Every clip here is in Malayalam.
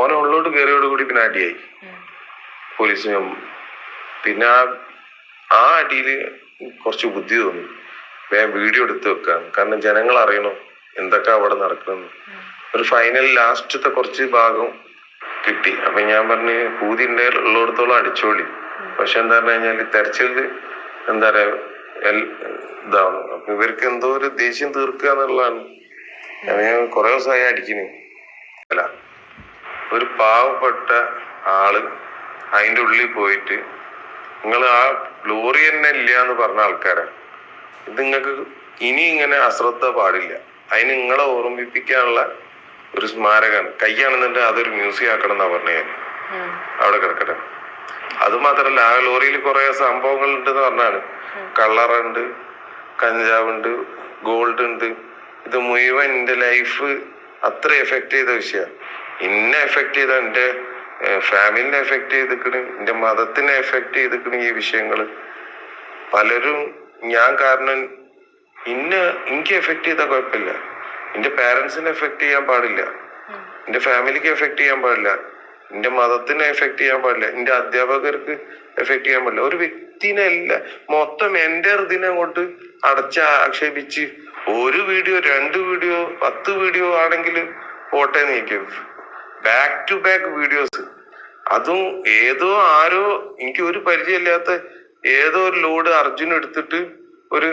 ഓനെ ഉള്ളോട്ട് കയറിയോട് കൂടി പിന്നെ അടിയായി. പോലീസിനും പിന്നെ ആ ആ അടിയിൽ കുറച്ച് ബുദ്ധി തോന്നി. വേഗം വീഡിയോ എടുത്ത് വെക്കാം കാരണം ജനങ്ങൾ അറിയണം എന്തൊക്കെ അവിടെ നടക്കുന്നു ഒരു ഫൈനൽ ലാസ്റ്റത്തെ കുറച്ച് ഭാഗം കിട്ടി. അപ്പൊ ഞാൻ പറഞ്ഞ് പൂതിന്റെ ഉള്ളിടത്തോളം അടിച്ചോളി. പക്ഷെ എന്താ പറഞ്ഞു കഴിഞ്ഞാൽ തെരച്ചിൽ എന്താ പറയാ ഇതാണ് അപ്പൊ ഇവർക്ക് എന്തോ ഒരു ദേഷ്യം തീർക്കുക എന്നുള്ളതാണ് ഞാൻ കുറെ ദിവസമായി അടിക്കുന്നു അല്ല ഒരു പാവപ്പെട്ട ആൾ അതിന്റെ ഉള്ളിൽ പോയിട്ട് നിങ്ങൾ ആ ഗ്ലോറി തന്നെ ഇല്ല എന്ന് പറഞ്ഞ ആൾക്കാരെ. ഇത് നിങ്ങൾക്ക് ഇനി ഇങ്ങനെ അശ്രദ്ധ പാടില്ല. അതിന് നിങ്ങളെ ഓർമ്മിപ്പിക്കാനുള്ള ഒരു സ്മാരകമാണ് കൈയാണെന്നുണ്ടെങ്കിൽ അതൊരു മ്യൂസിയം ആക്കണം എന്നാ പറഞ്ഞു ഞാൻ. അവിടെ കിടക്കട്ടെ. അത് മാത്രല്ല ആ ലോറിയിൽ കുറെ സംഭവങ്ങൾ ഉണ്ടെന്ന് പറഞ്ഞാണ്. കള്ളറുണ്ട് കഞ്ചാവുണ്ട് ഗോൾഡ് ഉണ്ട്. ഇത് മുഴുവൻ എന്റെ ലൈഫ് അത്ര എഫക്ട് ചെയ്ത വിഷയമാണ്. ഇന്നെ എഫക്ട് ചെയ്ത എന്റെ ഫാമിലിനെ എഫക്ട് ചെയ്തിക്കണ് എന്റെ മതത്തിനെ എഫക്ട് ചെയ്തിക്കണ് ഈ വിഷയങ്ങൾ. പലരും ഞാൻ കാരണം ഇന്ന എനിക്ക് എഫക്ട് ചെയ്താൽ കുഴപ്പമില്ല. എന്റെ പാരൻസിനെ എഫക്ട് ചെയ്യാൻ പാടില്ല. എന്റെ ഫാമിലിക്ക് എഫക്ട് ചെയ്യാൻ പാടില്ല. എന്റെ മതത്തിനെ എഫക്ട് ചെയ്യാൻ പാടില്ല. എന്റെ അധ്യാപകർക്ക് എഫക്ട് ചെയ്യാൻ പാടില്ല. ഒരു വ്യക്തിനെ അല്ല മൊത്തം എന്റെ ഇതിനെ അങ്ങോട്ട് അടച്ച ആക്ഷേപിച്ച് ഒരു വീഡിയോ രണ്ട് വീഡിയോ പത്ത് വീഡിയോ ആണെങ്കിൽ പോട്ടെ നീക്കും ബാക്ക് ടു ബാക്ക് വീഡിയോസ് അതും ഏതോ ആരോ എനിക്ക് ഒരു പരിചയമില്ലാത്ത ഏതോ ഒരു ലോഡ് അർജുൻ എടുത്തിട്ട് ഒരു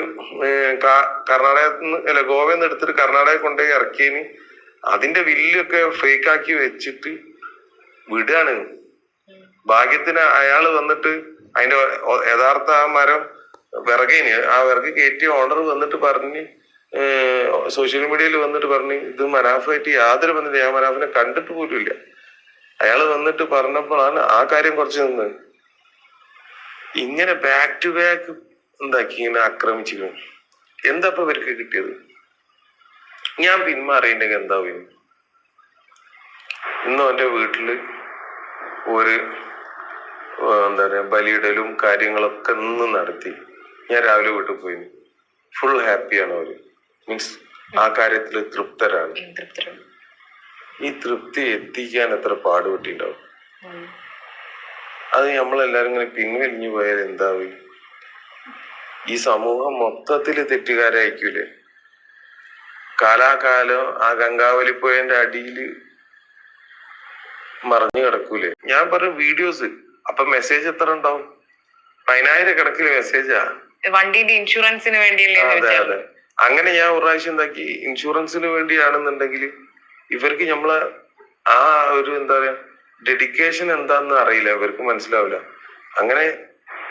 കർണാടകത്തിൽ നിന്ന് അല്ല ഗോവയിൽ നിന്ന് എടുത്തിട്ട് കർണാടക കൊണ്ടുപോയി ഇറക്കിയതിന് അതിന്റെ വില്ലൊക്കെ ഫേക്ക് ആക്കി വെച്ചിട്ട് വിടാണ്. ഭാഗ്യത്തിന് അയാൾ വന്നിട്ട് അതിന്റെ യഥാർത്ഥ ആ മരം വിറകേന്. ആ വിറക് കയറ്റിയ ഓണർ വന്നിട്ട് പറഞ്ഞ് സോഷ്യൽ മീഡിയയിൽ വന്നിട്ട് പറഞ്ഞു ഇത് മനാഫായിട്ട് യാതൊരു ബന്ധമില്ല. ഞാൻ മനാഫിനെ കണ്ടിട്ട് പോലും ഇല്ല. അയാൾ വന്നിട്ട് പറഞ്ഞപ്പോഴാണ് ആ കാര്യം കുറച്ച് നിന്നത് ഇങ്ങനെ ബാക്ക് ടു ബാക്ക് എന്താക്കി ഇങ്ങനെ ആക്രമിച്ചിരുന്നു എന്താ ഇപ്പൊ ഇവർക്ക് കിട്ടിയത്? ഞാൻ പിന്മാറിയിട്ടുണ്ടെങ്കിൽ എന്താവും ഇന്നും എന്റെ വീട്ടിൽ ഒരു എന്താ പറയാ ബലിയിടലും കാര്യങ്ങളൊക്കെ ഇന്ന് നടത്തി. ഞാൻ രാവിലെ വീട്ടിൽ പോയി. ഫുൾ ഹാപ്പിയാണ് അവർ. മീൻസ് ആ കാര്യത്തിൽ തൃപ്തരാണ്. ഈ തൃപ്തി എത്തിക്കാൻ എത്ര പാടുപെട്ടിണ്ടാവും? അത് നമ്മളെല്ലാരും ഇങ്ങനെ പിൻവലിഞ്ഞു പോയാൽ എന്താവും? ഈ സമൂഹം മൊത്തത്തിൽ തെറ്റുകാരായിരിക്കൂലേ കാലാകാലം ആ ഗംഗാവലിപ്പോയന്റെ അടിയിൽ മറിഞ്ഞു കിടക്കൂലെ? ഞാൻ പറഞ്ഞ വീഡിയോസ് അപ്പൊ മെസ്സേജ് എത്ര ഉണ്ടാവും? പതിനായിരം കണക്കിന് മെസ്സേജാ വണ്ടിന്റെ ഇൻഷുറൻസിന് വേണ്ടിയല്ലേ അതെ അതെ. അങ്ങനെ ഞാൻ ഒരു പ്രാവശ്യം എന്താക്കി ഇൻഷുറൻസിന് വേണ്ടിയാണെന്നുണ്ടെങ്കിൽ ഇവർക്ക് നമ്മളെ ആ ഒരു എന്താ പറയാ ഡെഡിക്കേഷൻ എന്താന്ന് അറിയില്ല ഇവർക്ക് മനസ്സിലാവില്ല. അങ്ങനെ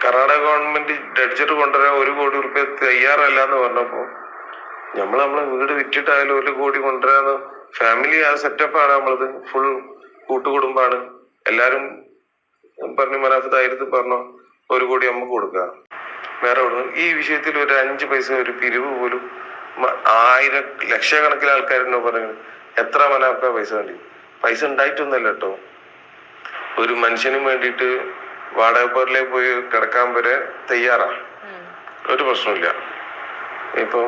കർണാടക ഗവൺമെന്റ് ഡഡ്ജറ്റ് കൊണ്ടുവരാൻ ഒരു കോടി റുപ്യ തയ്യാറല്ല എന്ന് പറഞ്ഞപ്പോ നമ്മൾ നമ്മളെ വീട് വിറ്റിട്ടായാലും ഒരു കോടി കൊണ്ടുവരാന്ന് ഫാമിലി ആ സെറ്റപ്പാണ് നമ്മളത് ഫുൾ കൂട്ടുകുടുംബാണ്. എല്ലാരും പറഞ്ഞു മനസ്സിലായിരുന്നു ധൈര്യത്തിൽ പറഞ്ഞോ ഒരു കോടി നമുക്ക് കൊടുക്കാം. വേറെ എവിടെ ഈ വിഷയത്തിൽ ഒരു അഞ്ച് പൈസ ഒരു പിരിവ് പോലും ആയിരം ലക്ഷക്കണക്കിന് ആൾക്കാരെന്നോ പറഞ്ഞു എത്ര മനാഫ പൈസ വേണ്ടി? പൈസ ഉണ്ടായിട്ടൊന്നുമല്ല കേട്ടോ. ഒരു മനുഷ്യനും വേണ്ടിയിട്ട് വാടകപ്പേറിലേക്ക് പോയി കിടക്കാൻ വരെ തയ്യാറാ. ഒരു പ്രശ്നമില്ല ഇപ്പൊ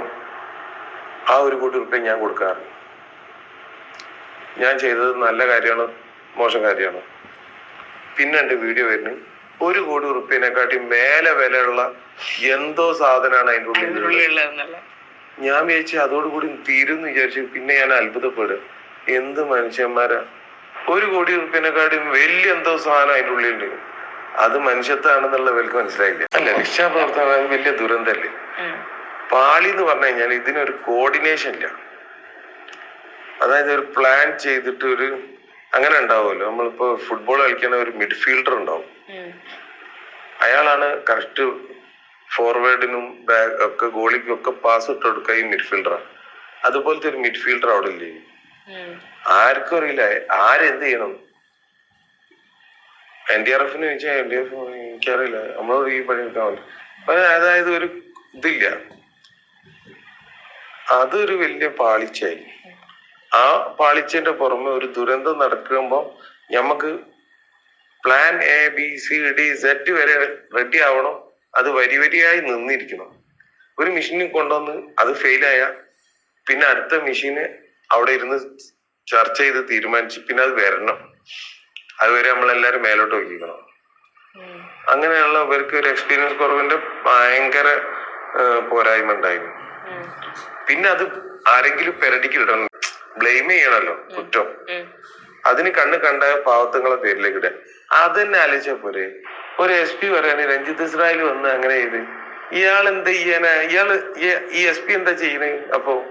ആ ഒരു കോടി റുപ്യ ഞാൻ കൊടുക്കാറ്. ഞാൻ ചെയ്തത് നല്ല കാര്യമാണ് മോശം കാര്യമാണ്. പിന്നെ എന്റെ വീഡിയോ വരുന്നു. ഒരു കോടി റുപ്യനെക്കാട്ടി മേലെ വിലയുള്ള എന്തോ സാധനമാണ് അതിന്റെ ഉള്ളിൽ ഞാൻ വിചാരിച്ചു അതോടുകൂടി തീരുന്നു വിചാരിച്ചു പിന്നെ ഞാൻ അത്ഭുതപ്പെടും. എന്ത് മനുഷ്യന്മാരാ? ഒരു കോടി റുപ്യനെക്കാട്ടി വലിയ എന്തോ സാധനം അതിന്റെ ഉള്ളിലുണ്ട് അത് മനുഷ്യത്താണെന്നുള്ള വിലക്ക് മനസ്സിലായില്ല. അല്ല രക്ഷാപ്രവർത്തനം വലിയ ദുരന്തല്ലേ. പാളി എന്ന് പറഞ്ഞു കഴിഞ്ഞാൽ ഇതിനൊരു കോർഡിനേഷൻ ഇല്ല. അതായത് ഒരു പ്ലാൻ ചെയ്തിട്ട് ഒരു അങ്ങനെ ഉണ്ടാവുമല്ലോ. നമ്മളിപ്പോ ഫുട്ബോൾ കളിക്കുന്ന ഒരു മിഡ്ഫീൽഡർ ഉണ്ടാവും. അയാളാണ് കറക്റ്റ് ഫോർവേഡിനും ബാക്ക് ഒക്കെ ഗോളിക്കും ഒക്കെ പാസ് ഇട്ട് കൊടുക്കുക ഈ മിഡ്ഫീൽഡറാണ് അതുപോലത്തെ ഒരു മിഡ്ഫീൽഡർ അവിടെ ഇല്ലേ. ആർക്കും അറിയില്ല. ആരെന്ത് ചെയ്യണം? എൻ ഡി ആർ എഫിന് ചോദിച്ചാൽ എൻ ഡി എഫ് എനിക്കറിയില്ല. നമ്മളോട് ഈ പണി എടുക്കാൻ വേണ്ടി. അപ്പൊ അതായത് ഒരു ഇതില്ല. അതൊരു വലിയ പാളിച്ചായി ആ പാളിച്ചന്റെ പുറമെ ഒരു ദുരന്തം നടക്കുമ്പോ നമുക്ക് plan A B C D set വരെ റെഡി ആവണം. അത് വരി വരിയായി നിന്നിരിക്കണം. ഒരു മെഷീനിൽ കൊണ്ടുവന്ന് അത് ഫെയിലായ പിന്നെ അടുത്ത മെഷീന് അവിടെ ഇരുന്ന് ചർച്ച ചെയ്ത് തീരുമാനിച്ച് പിന്നെ അത് വരണം. അതുവരെ നമ്മളെല്ലാരും മേലോട്ട് നോക്കിക്കണം ഉം. അങ്ങനെയുള്ള ഇവർക്ക് ഒരു എക്സ്പീരിയൻസ് കുറവിന്റെ ഭയങ്കര പോരായ്മ ഉണ്ടായിരുന്നു പിന്നെ അത് ആരെങ്കിലും പെരടിക്ക് ഇടണം. ബ്ലെയിം ചെയ്യണല്ലോ കുറ്റം. അതിന് കണ്ണ് കണ്ട പാവത്തങ്ങളെ പേരിലേക്ക് ഇടുക. അത് തന്നെ ആലോചിച്ച പോരെ. ഒരു എസ് പി പറയാണ് രഞ്ജിത്ത് ഇസ്രായേൽ വന്ന് അങ്ങനെ ചെയ്ത്. ഇയാൾ എന്താ ചെയ്യാനാ? ഇയാൾ ഈ- എസ് പി എന്താ ചെയ്യണേ? അപ്പോ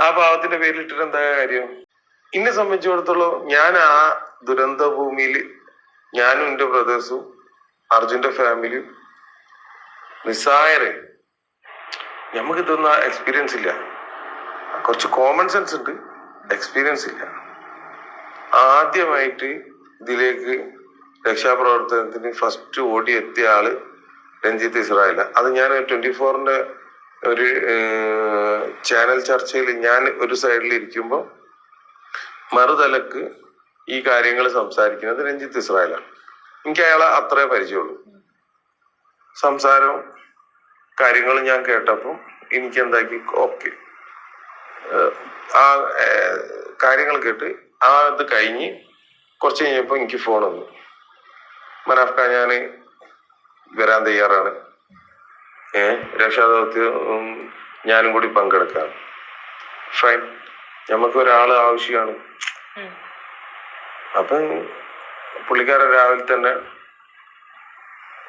ആ പാവത്തിന്റെ പേരിൽ ഇട്ടിട്ട് എന്താ കാര്യം? എന്നെ സംബന്ധിച്ചിടത്തോളം ഞാൻ ആ ദുരന്ത ഭൂമിയിൽ ഞാനും എന്റെ ബ്രദേഴ്സും അർജുന്റെ ഫാമിലിയും നിസ്സായര്. നമുക്ക് ഇതൊന്നും എക്സ്പീരിയൻസ് ഇല്ല. കുറച്ച് കോമൺ സെൻസ് ഉണ്ട്. എക്സ്പീരിയൻസ് ഇല്ല. ആദ്യമായിട്ട് ഇതിലേക്ക് രക്ഷാപ്രവർത്തനത്തിന് ഫസ്റ്റ് ഓടി എത്തിയ ആൾ രഞ്ജിത്ത് ഇസ്രായേല അത് ഞാൻ ട്വന്റി ഫോറിന്റെ ഒരു ചാനൽ ചർച്ചയിൽ ഞാൻ ഒരു സൈഡിൽ ഇരിക്കുമ്പോൾ മറുതലക്ക് ഈ കാര്യങ്ങൾ സംസാരിക്കുന്നത് രഞ്ജിത്ത് ഇസ്രായേലാണ്. എനിക്ക് അയാളെ അത്രേ പരിചയമുള്ളൂ. സംസാരവും കാര്യങ്ങളും ഞാൻ കേട്ടപ്പോൾ എനിക്ക് എന്താക്കി ഓക്കെ ആ കാര്യങ്ങൾ കേട്ട് ആ ഇത് കഴിഞ്ഞ് കുറച്ച് കഴിഞ്ഞപ്പോൾ എനിക്ക് ഫോൺ വന്നു. മനാഫ്ക ഞാൻ വരാൻ തയ്യാറാണ്. ഏ രക്ഷാദൗത്യം ഞാനും കൂടി പങ്കെടുക്കാം. ഫൈൻ നമുക്ക് ഒരാൾ ആവശ്യമാണ് അപ്പൊ അപ്പം പുള്ളിക്കാരൻ രാവിലെ തന്നെ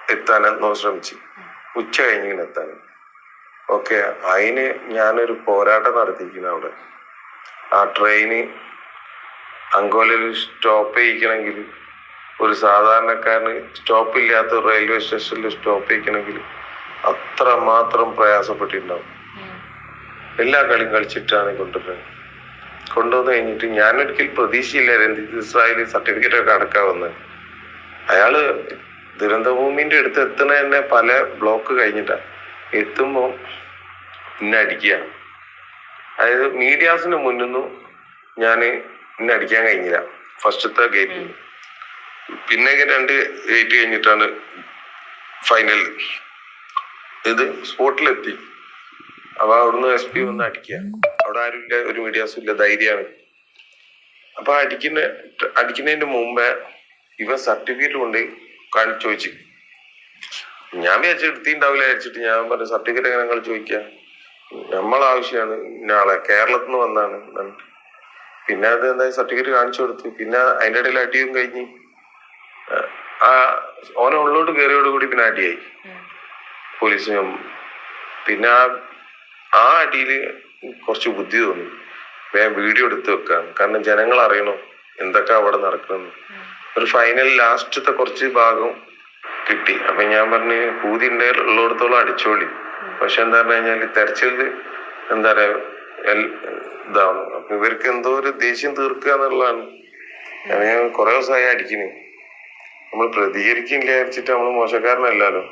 എത്താൻ നോ ശ്രമിച്ചു. ഉച്ച കഴിഞ്ഞിങ്ങനെ എത്താൻ. ഓക്കെ അതിന് ഞാനൊരു പോരാട്ടം നടത്തിയിരിക്കുന്നു അവിടെ. ആ ട്രെയിന് അങ്കോലയിൽ സ്റ്റോപ്പ് ചെയ്യിക്കണമെങ്കിൽ ഒരു സാധാരണക്കാരന് സ്റ്റോപ്പ് ഇല്ലാത്ത റെയിൽവേ സ്റ്റേഷനിൽ സ്റ്റോപ്പ് ചെയ്യിക്കണമെങ്കിൽ അത്ര മാത്രം പ്രയാസപ്പെട്ടിട്ടുണ്ടാവും എല്ലാ കളിയും കളിച്ചിട്ടാണ് കൊണ്ടുവരുന്നത്. കൊണ്ടുവന്ന് കഴിഞ്ഞിട്ട് ഞാനൊരിക്കൽ പ്രതീക്ഷയില്ലായിരുന്നു പ്രതീക്ഷയില്ല രഞ്ജിത്ത് സർട്ടിഫിക്കറ്റ് ഒക്കെ അടക്കാൻ വന്നത് അയാൾ ദുരന്തഭൂമിന്റെ അടുത്ത് എത്തണ തന്നെ പല ബ്ലോക്ക് കഴിഞ്ഞിട്ടാ. എത്തുമ്പോ പിന്നെ അടിക്കുക അതായത് മീഡിയാസിന് മുന്നൊന്നും ഞാൻ ഇന്നെ അടിക്കാൻ കഴിഞ്ഞില്ല. ഫസ്റ്റത്തെ ഗെയിം പിന്നെ രണ്ട് ഗേറ്റ് കഴിഞ്ഞിട്ടാണ് ഫൈനൽ ഇത് സ്പോട്ടിലെത്തി. അപ്പൊ അവിടുന്ന് എസ് പി വന്ന് അടിക്കുക. അവിടെ ആരുമില്ല ഒരു മീഡിയാസും ഇല്ല ധൈര്യമാണ്. അപ്പൊ അടിക്കുന്ന അടിക്കുന്നതിന്റെ മുമ്പേ ഇവ സർട്ടിഫിക്കറ്റ് കൊണ്ട് കാണിച്ചു ചോദിച്ചു. ഞാൻ വിചാരിച്ചു എടുത്തിണ്ടാവില്ല വിചാരിച്ചിട്ട് ഞാൻ പറഞ്ഞു സർട്ടിഫിക്കറ്റ് എങ്ങനെ നിങ്ങൾ ചോദിക്കാം നമ്മളെ ആവശ്യമാണ് കേരളത്തിൽ നിന്ന് വന്നാണ് പിന്നെ അത് എന്താ സർട്ടിഫിക്കറ്റ് കാണിച്ചു കൊടുത്തു. പിന്നെ അതിന്റെ ഇടയിൽ അടിയും കഴിഞ്ഞ് ആ ഓനെ ഉള്ളോട്ട് കയറിയോടുകൂടി പിന്നെ അടിയായി. പോലീസിനും പിന്നെ ആ ആ അടിയിൽ കുറച്ച് ബുദ്ധി തോന്നി. വേഗം വീഡിയോ എടുത്ത് വെക്കാം കാരണം ജനങ്ങൾ അറിയണം എന്തൊക്കെ അവിടെ നടക്കുന്നത് ഒരു ഫൈനൽ ലാസ്റ്റത്തെ കുറച്ച് ഭാഗം കിട്ടി. അപ്പൊ ഞാൻ പറഞ്ഞു പൂതി ഉള്ളിടത്തോളം അടിച്ചോളി. പക്ഷെ എന്താ പറഞ്ഞു കഴിഞ്ഞാൽ തെരച്ചിൽ എന്താ പറയാ ഇതാണ് അപ്പൊ ഇവർക്ക് എന്തോ ഒരു ദേഷ്യം തീർക്കുക എന്നുള്ളതാണ്. ഞാൻ കുറെ ദിവസമായി അടിക്കുന്നു. നമ്മൾ പ്രതികരിക്കില്ല വിചാരിച്ചിട്ട് നമ്മൾ മോശക്കാരനല്ലല്ലോ.